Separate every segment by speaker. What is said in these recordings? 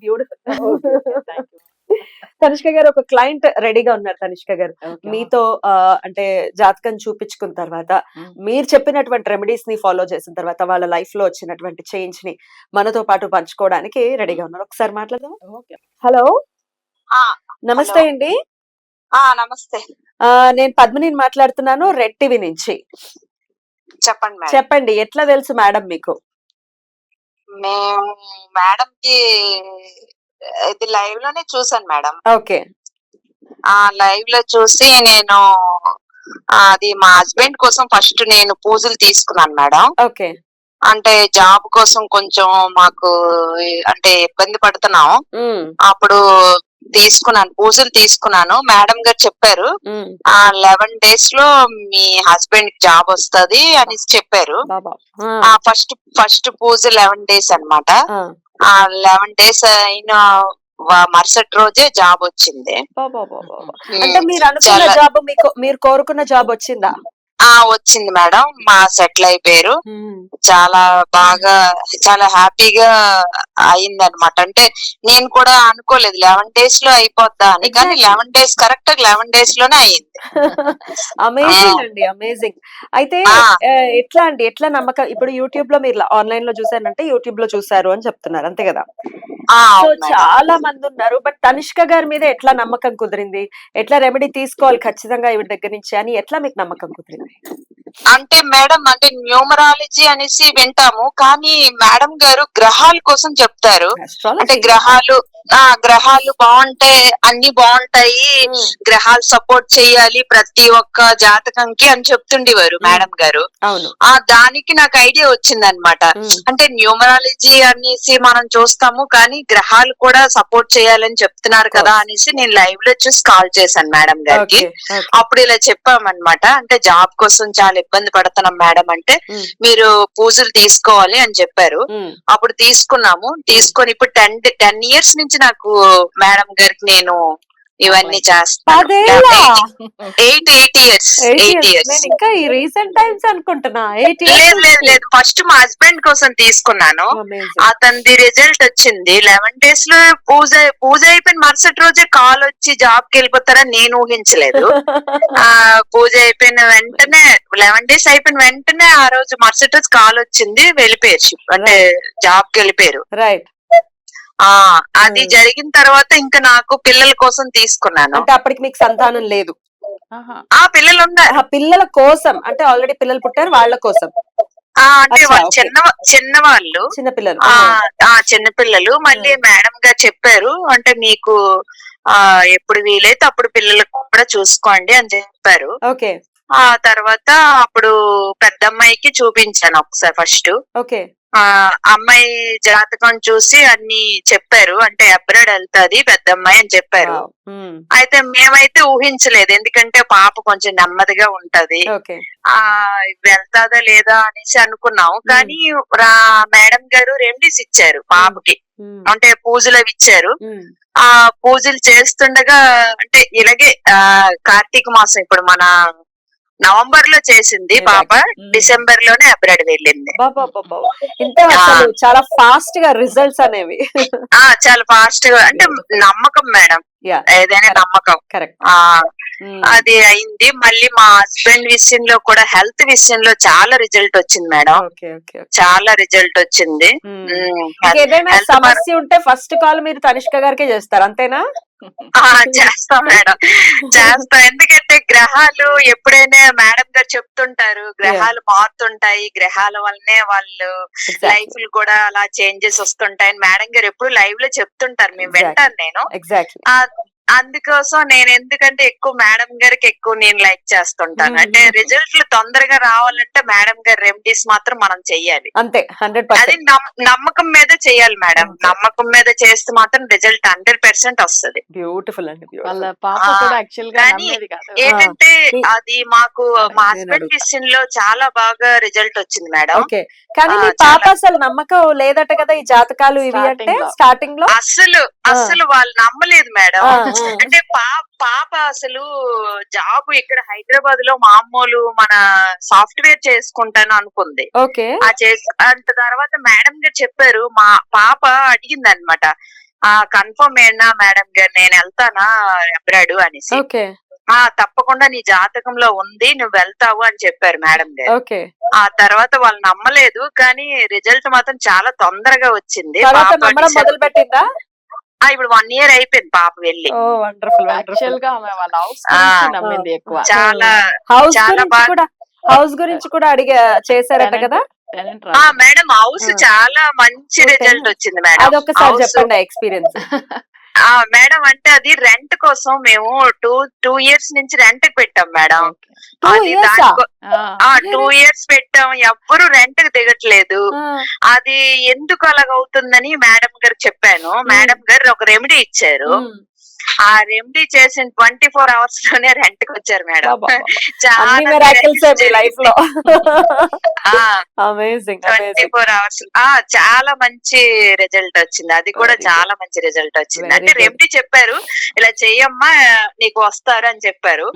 Speaker 1: beautiful
Speaker 2: Thank you.
Speaker 1: Tanishka గారు ఒక client రెడీగా ఉన్నారు తనిష్క గారు. మీతో అంటే జాతకం చూపించుకున్న తర్వాత
Speaker 2: Mm.
Speaker 1: మీరు చెప్పినటువంటి రెమెడీస్ని ఫాలో చేసిన తర్వాత వాళ్ళ లైఫ్లో వచ్చినటువంటి చేంజ్ని మనతో పాటు పంచుకోవడానికి రెడీగా ఉన్నారు. ఒకసారి మాట్లాడదాం. హలో
Speaker 3: ఆ,
Speaker 1: నమస్తే. అండి.
Speaker 3: ఆ నమస్తే.
Speaker 1: నేను పద్మిని మాట్లాడుతున్నాను రెడ్ టీవీ నుంచి.
Speaker 3: చెప్పండి
Speaker 1: చెప్పండి ఎట్లా తెలుసు మేడం మీకు?
Speaker 3: మేము మేడం కి ఇది లైవ్లోనే చూసాను మేడం.
Speaker 1: ఓకే.
Speaker 3: ఆ లైవ్లో చూసి నేను అది మా హస్బెండ్ కోసం ఫస్ట్ నేను పూజలు తీసుకున్నాను మేడం.
Speaker 1: ఓకే.
Speaker 3: అంటే జాబ్ కోసం కొంచెం మాకు అంటే ఇబ్బంది పడుతున్నాం. అప్పుడు తీసుకున్నాను పూజలు తీసుకున్నాను. మేడం గారు చెప్పారు ఆ లెవెన్ డేస్లో మీ హస్బెండ్కి జాబ్ వస్తది అని చెప్పారు. ఆ. ఫస్ట్ ఫస్ట్ పూజ లెవెన్ డేస్ అన్నమాట.
Speaker 1: ఆ,
Speaker 3: లెవెన్ డేస్ అయిన మరుసటి రోజే జాబ్ వచ్చింది.
Speaker 1: అంటే మీరు అనుకున్న జాబ్ మీకు మీరు కోరుకున్న జాబ్ వచ్చిందా?
Speaker 3: ఆ వచ్చింది మేడం. మా సెటిల్ అయిపోయారు. చాలా బాగా చాలా హ్యాపీగా అయింది అనమాట అంటే నేను కూడా అనుకోలేదు లెవెన్ డేస్లో అయిపోద్దా అని. కానీ. లెవెన్ డేస్ కరెక్ట్గా లెవెన్ డేస్లోనే అయింది.
Speaker 1: అమేజింగ్ అండి అమేజింగ్ అయితే ఎట్లా అండి ఎట్లా నమ్మకం? ఇప్పుడు యూట్యూబ్లో మీరు ఆన్లైన్లో చూసారంటే యూట్యూబ్లో చూసారు అని చెప్తున్నారు అంతే కదా. చాలా మంది ఉన్నారు. బట్ తనిష్క గారి మీద ఎట్లా నమ్మకం కుదిరింది? ఎట్లా రెమెడీ తీసుకోవాలి ఖచ్చితంగా ఈవిడ దగ్గర నుంచి అని ఎట్లా మీకు నమ్మకం కుదిరింది?
Speaker 3: అంటే మేడం అంటే న్యూమరాలజీ అనేసి వింటాము. కానీ మేడం గారు గ్రహాల కోసం చెప్తారు. అంటే. గ్రహాలు ఆ గ్రహాలు బాగుంటే అన్ని బాగుంటాయి. గ్రహాలు సపోర్ట్ చేయాలి ప్రతి ఒక్క జాతకంకి అని చెప్తుండేవారు మేడం గారు. ఆ దానికి నాకు ఐడియా వచ్చింది అనమాట అంటే న్యూమరాలజీ అనేసి మనం చూస్తాము కానీ గ్రహాలు కూడా సపోర్ట్ చేయాలని చెప్తున్నారు కదా అనేసి నేను లైవ్లో చూసి కాల్ చేశాను మేడం గారికి. అప్పుడు ఇలా చెప్పామన్నమాట. అంటే జాబ్ కోసం చాలా ఇబ్బంది పడుతున్నాం మేడం అంటే మీరు పూజలు తీసుకోవాలి అని చెప్పారు. అప్పుడు తీసుకున్నాము. తీసుకొని ఇప్పుడు టెన్ టెన్ ఇయర్స్ నుంచి నాకు మేడం గారికి నేను ఇవన్నీ
Speaker 1: పదేళ్ళ
Speaker 3: eight eight years eight. Years.
Speaker 1: నేను ఇంకా ఈ రీసెంట్ టైమ్స్ అనుకుంటున్నా. ఎయిట్
Speaker 3: లేదు లేదు లేదు. ఫస్ట్ మా హస్బెండ్ కోసం తీసుకున్నాను. అతనిది రిజల్ట్ వచ్చింది. లెవెన్ డేస్లో పూజ పూజ అయిపోయిన మరుసటి రోజే కాల్ వచ్చి జాబ్కి వెళ్ళిపోతారని నేను ఊహించలేదు. ఆ పూజ అయిపోయిన వెంటనే లెవెన్ డేస్ అయిపోయిన వెంటనే ఆ రోజు మరుసటి రోజు కాల్ వచ్చింది. వెళ్ళిపోయారు. అంటే జాబ్కి వెళ్ళిపోయారు.
Speaker 1: రైట్
Speaker 3: అది. జరిగిన తర్వాత ఇంకా నాకు పిల్లల కోసం తీసుకున్నాను.
Speaker 1: అంటే అప్పటికి మీకు సంతానం లేదు.
Speaker 3: ఆ పిల్లలు ఉన్నారు
Speaker 1: ఆ పిల్లల కోసం అంటే ఆల్రెడీ పిల్లలు పుట్టారు వాళ్ళ కోసం.
Speaker 3: ఆ అంటే వాళ్ళు. చిన్న చిన్న వాళ్ళు
Speaker 1: చిన్న పిల్లలు
Speaker 3: ఆ ఆ చిన్న పిల్లలు. మళ్ళీ మేడం గారు చెప్పారు అంటే మీకు ఆ ఎప్పుడు వీలైతే అప్పుడు పిల్లలకు కూడా చూసుకోండి అని చెప్పారు.
Speaker 1: ఓకే.
Speaker 3: ఆ తర్వాత అప్పుడు పెద్ద అమ్మాయికి చూపించాను ఒకసారి ఫస్ట్.
Speaker 1: ఓకే.
Speaker 3: ఆ అమ్మాయి జాతకం చూసి అన్ని చెప్పారు. అంటే అబ్రాడ్ వెళ్తాది పెద్ద అమ్మాయి అని చెప్పారు. అయితే మేమైతే ఊహించలేదు. ఎందుకంటే పాప కొంచెం నెమ్మదిగా ఉంటది. ఆ వెళ్తాదా లేదా అనేసి అనుకున్నాం. కానీ రా- మేడం గారు రెమెడీస్ ఇచ్చారు పాపకి. అంటే పూజలు అవి ఇచ్చారు. ఆ పూజలు చేస్తుండగా అంటే ఇలాగే ఆ కార్తీక మాసం ఇప్పుడు మన నవంబర్లో చేసింది పాప డిసెంబర్లోనే అబ్రాడ్ వెళ్ళింది.
Speaker 1: ఇంత చాలా ఫాస్ట్గా రిజల్ట్స్ అనేవి.
Speaker 3: ఆ చాలా ఫాస్ట్గా అంటే నమ్మకం మేడం.
Speaker 1: యా.
Speaker 3: ఏదైనా నమ్మకం.
Speaker 1: కరెక్ట్.
Speaker 3: ఆ అది అయింది. మళ్ళీ మా హస్బెండ్ విషయంలో కూడా హెల్త్ విషయంలో చాలా రిజల్ట్ వచ్చింది మేడం.
Speaker 1: ఓకే ఓకే
Speaker 3: చాలా రిజల్ట్ వచ్చింది.
Speaker 1: ఏదైనా సమస్య ఉంటే ఫస్ట్ కాల్ మీరు తనిష్క గారికే చేస్తారు. అంతేనా?
Speaker 3: చేస్తాం మేడం. చేస్తాం. ఎందుకంటే గ్రహాలు ఎప్పుడైనా మేడం గారు చెప్తుంటారు గ్రహాలు మారుతుంటాయి గ్రహాల వల్లనే వాళ్ళు లైఫ్ కూడా అలా చేంజెస్ వస్తుంటాయి మేడం గారు ఎప్పుడు లైవ్లో చెప్తుంటారు. మేము. వింటాను నేను. అందుకోసం నేను ఎందుకంటే ఎక్కువ మేడం గారికి ఎక్కువ నేను లైక్ చేస్తుంటాను. అంటే రిజల్ట్లు తొందరగా రావాలంటే మేడం గారి రెమెడీస్ మాత్రం మనం చెయ్యాలి
Speaker 1: అంతే హండ్రెడ్
Speaker 3: అది నమ్మకం మీద చెయ్యాలి మేడం. నమ్మకం మీద చేస్తే మాత్రం రిజల్ట్ హండ్రెడ్ పర్సెంట్ వస్తుంది
Speaker 1: బ్యూటిఫుల్ అండి
Speaker 2: వాళ్ళ
Speaker 1: beautiful.
Speaker 2: పాప
Speaker 3: ఆ,
Speaker 2: కూడా యాక్చువల్గా
Speaker 3: కానీ
Speaker 2: నమ్మేది కాదు
Speaker 3: ఏంటంటే అది మాకు మా హస్బెండ్. విషయం లో చాలా బాగా రిజల్ట్ వచ్చింది మేడం
Speaker 1: ఓకే కానీ. పాప అసలు నమ్మకం లేదట కదా ఈ జాతకాలు ఇవి అంటే. స్టార్టింగ్లో
Speaker 3: అస్సలు అస్సలు వాళ్ళు నమ్మలేదు మేడం. అంటే పాప అసలు జాబ్ ఇక్కడ హైదరాబాద్లో మామూలు మన సాఫ్ట్వేర్ చేసుకుంటాను అనుకుంది. ఆ చేసి అంత తర్వాత మేడం గారు చెప్పారు మా పాప అడిగింది అనమాట ఆ కన్ఫర్మ్ ఏనా మేడం గారు? నేను వెళ్తానా అబ్రాడు? అనేసి. ఆ తప్పకుండా నీ జాతకంలో ఉంది నువ్వు వెళ్తావు అని చెప్పారు మేడం గారు. ఆ తర్వాత వాళ్ళు నమ్మలేదు కానీ రిజల్ట్ మాత్రం చాలా తొందరగా వచ్చింది. ఇప్పుడు వన్ ఇయర్ అయిపోయింది పాప వెళ్ళి
Speaker 1: ఓ వండర్ఫుల్
Speaker 2: యాక్చువల్గా ఆమె వాళ్ళ హౌస్
Speaker 3: ఆ.
Speaker 2: నమ్మింది ఎక్కువ
Speaker 3: చాలా
Speaker 1: హౌస్
Speaker 3: చాలా బాగా-
Speaker 1: హౌస్ గురించి కూడా అడిగా చేశారట కదా.
Speaker 3: Madam house. చాలా మంచి. రిజల్ట్ వచ్చింది మేడం
Speaker 1: అదొకసారి చెప్పండి ఎక్స్పీరియన్స్
Speaker 3: మేడం అంటే అది రెంట్ కోసం మేము టూ టూ ఇయర్స్ నుంచి రెంట్ పెట్టాం మేడం. అది టూ ఇయర్స్ పెట్టాం. ఎవ్వరు రెంట్కి దిగట్లేదు.
Speaker 1: Hmm.
Speaker 3: అది ఎందుకు అలాగవుతుందని మేడం గారు చెప్పాను. మేడం గారు ఒక రెమెడీ ఇచ్చారు. ఆ రెమెడీ చేసిన ట్వంటీ ఫోర్ అవర్స్లోనే రెంట్కి వచ్చారు మేడం. ట్వంటీ ఫోర్ అవర్స్ ఆ. చాలా మంచి రిజల్ట్ వచ్చింది. అది కూడా. చాలా మంచి రిజల్ట్ వచ్చింది. అంటే. రెమెడీ చెప్పారు ఇలా చెయ్యమ్మా నీకు వస్తారు అని చెప్పారు.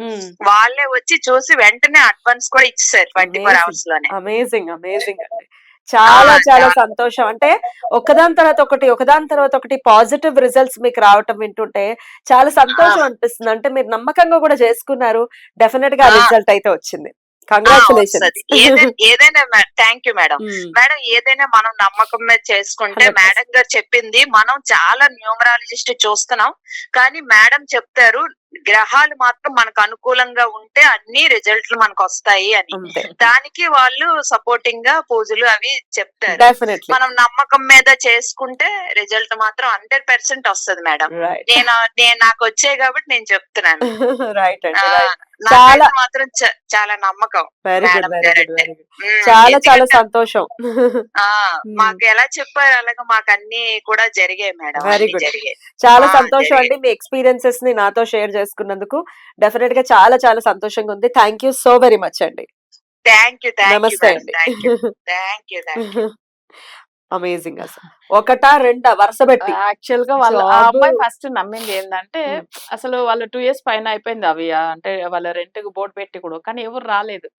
Speaker 3: వాళ్ళే వచ్చి చూసి వెంటనే అడ్వాన్స్ కూడా ఇచ్చేసారు ట్వంటీ ఫోర్. అవర్స్లోనే.
Speaker 1: అమేజింగ్ అమేజింగ్ అండి చాలా చాలా. సంతోషం. అంటే ఒకదాని తర్వాత ఒకటి ఒకదాని తర్వాత ఒకటి పాజిటివ్ రిజల్ట్స్ మీకు రావటం వింటుంటే చాలా సంతోషం అనిపిస్తుంది. అంటే మీరు నమ్మకంగా కూడా చేసుకున్నారు.
Speaker 3: డెఫినెట్గా.
Speaker 1: రిజల్ట్ అయితే వచ్చింది.
Speaker 3: ఏదైనా థ్యాంక్ యూ మేడం మేడం ఏదైనా మనం నమ్మకం మీద చేసుకుంటే
Speaker 1: 100%.
Speaker 3: మేడం గారు చెప్పింది మనం చాలా న్యూమరాలజిస్ట్ చూస్తున్నాం. కానీ మేడం చెప్తారు గ్రహాలు మాత్రం మనకు అనుకూలంగా ఉంటే అన్ని రిజల్ట్లు మనకు వస్తాయి అని. దానికి వాళ్ళు సపోర్టింగ్గా పూజలు అవి చెప్తారు. మనం నమ్మకం మీద చేసుకుంటే రిజల్ట్ మాత్రం హండ్రెడ్ పర్సెంట్ వస్తుంది మేడం. నేను నేను నాకు వచ్చాయి కాబట్టి నేను చెప్తున్నాను.
Speaker 1: రైట్ చాలా-
Speaker 3: మాత్రం చాలా నమ్మకం
Speaker 1: very good very good. Very good చాలా చాలా సంతోషం.
Speaker 3: ఆ, మాకు ఎలా చెప్పారు అలాగా మాకు అన్ని కూడా జరిగాయి మేడం
Speaker 1: good.
Speaker 3: జరిగాయి.
Speaker 1: చాలా సంతోషం అండి మీ ఎక్స్పీరియన్సెస్ని నాతో షేర్ చేసుకున్నందుకు. డెఫినెట్గా చాలా చాలా సంతోషంగా ఉంది. Thank you so very much అండి.
Speaker 3: థ్యాంక్ యూ
Speaker 1: నమస్తే అండి.
Speaker 3: థ్యాంక్ యూ
Speaker 1: అమేజింగ్ అసలు. ఒకటా రెండా వరుస పెట్టి.
Speaker 2: యాక్చువల్గా వాళ్ళ ఆ అమ్మాయి ఫస్ట్ నమ్మింది ఏంటంటే. అసలు వాళ్ళు టూ ఇయర్స్ పైన అయిపోయింది అవి అంటే వాళ్ళ రెంట్కి బోర్డు పెట్టి కూడా. కానీ ఎవరు రాలేదు.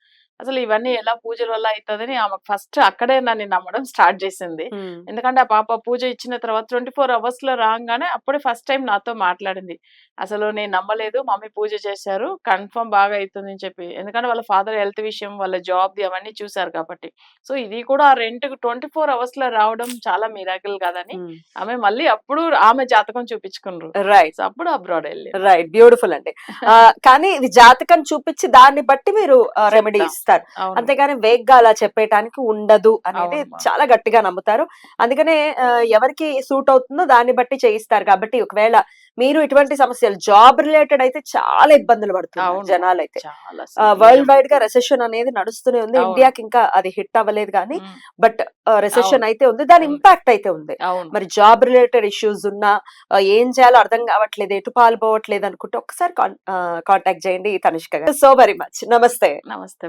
Speaker 2: అసలు ఇవన్నీ ఎలా పూజల వల్ల అవుతుందని ఆమె ఫస్ట్ అక్కడే నన్ను నమ్మడం స్టార్ట్ చేసింది. ఎందుకంటే ఆ పాప పూజ ఇచ్చిన తర్వాత ట్వంటీ ఫోర్ అవర్స్లో రాగానే అప్పుడే ఫస్ట్ టైం నాతో మాట్లాడింది. అసలు నేను నమ్మలేదు మమ్మీ పూజ చేశారు కన్ఫర్మ్ బాగా అవుతుంది అని చెప్పి. ఎందుకంటే వాళ్ళ ఫాదర్ హెల్త్ విషయం వాళ్ళ జాబ్ అవన్నీ చూసారు కాబట్టి. సో ఇది కూడా ఆ రెంట్ ట్వంటీ ఫోర్ అవర్స్లో రావడం చాలా మిరాకిల్ కాదని. ఆమె మళ్ళీ అప్పుడు ఆమె జాతకం చూపించుకున్నారు.
Speaker 1: రైట్.
Speaker 2: సో అప్పుడు అబ్రాడ్ వెళ్ళి
Speaker 1: రైట్. బ్యూటిఫుల్ అండి. కానీ ఇది జాతకం చూపించి దాన్ని బట్టి మీరు రెమెడీ
Speaker 2: చెప్తాం.
Speaker 1: ఇస్తారు అంతేగాని వేగ్గా అలా చెప్పేయటానికి ఉండదు అనేది. చాలా గట్టిగా నమ్ముతారు. అందుకనే ఎవరికి సూట్ అవుతుందో దాన్ని బట్టి చేయిస్తారు. కాబట్టి ఒకవేళ మీరు ఇటువంటి సమస్యలు జాబ్ రిలేటెడ్ అయితే చాలా ఇబ్బందులు పడుతున్నారు. జనాలు అయితే వరల్డ్ వైడ్గా రెసెషన్ అనేది నడుస్తూనే ఉంది. ఇండియాకి ఇంకా అది హిట్ అవ్వలేదు కానీ బట్ రెసెషన్. అయితే ఉంది. దాని. ఇంపాక్ట్ అయితే ఉంది. మరి జాబ్ రిలేటెడ్ ఇష్యూస్ ఉన్నా ఏం చేయాలో అర్థం కావట్లేదు ఎటు పాల్పోవట్లేదు అనుకుంటే ఒకసారి కాంటాక్ట్ చేయండి తనిష్క గారు. సో వెరీ మచ్ నమస్తే.
Speaker 2: నమస్తే.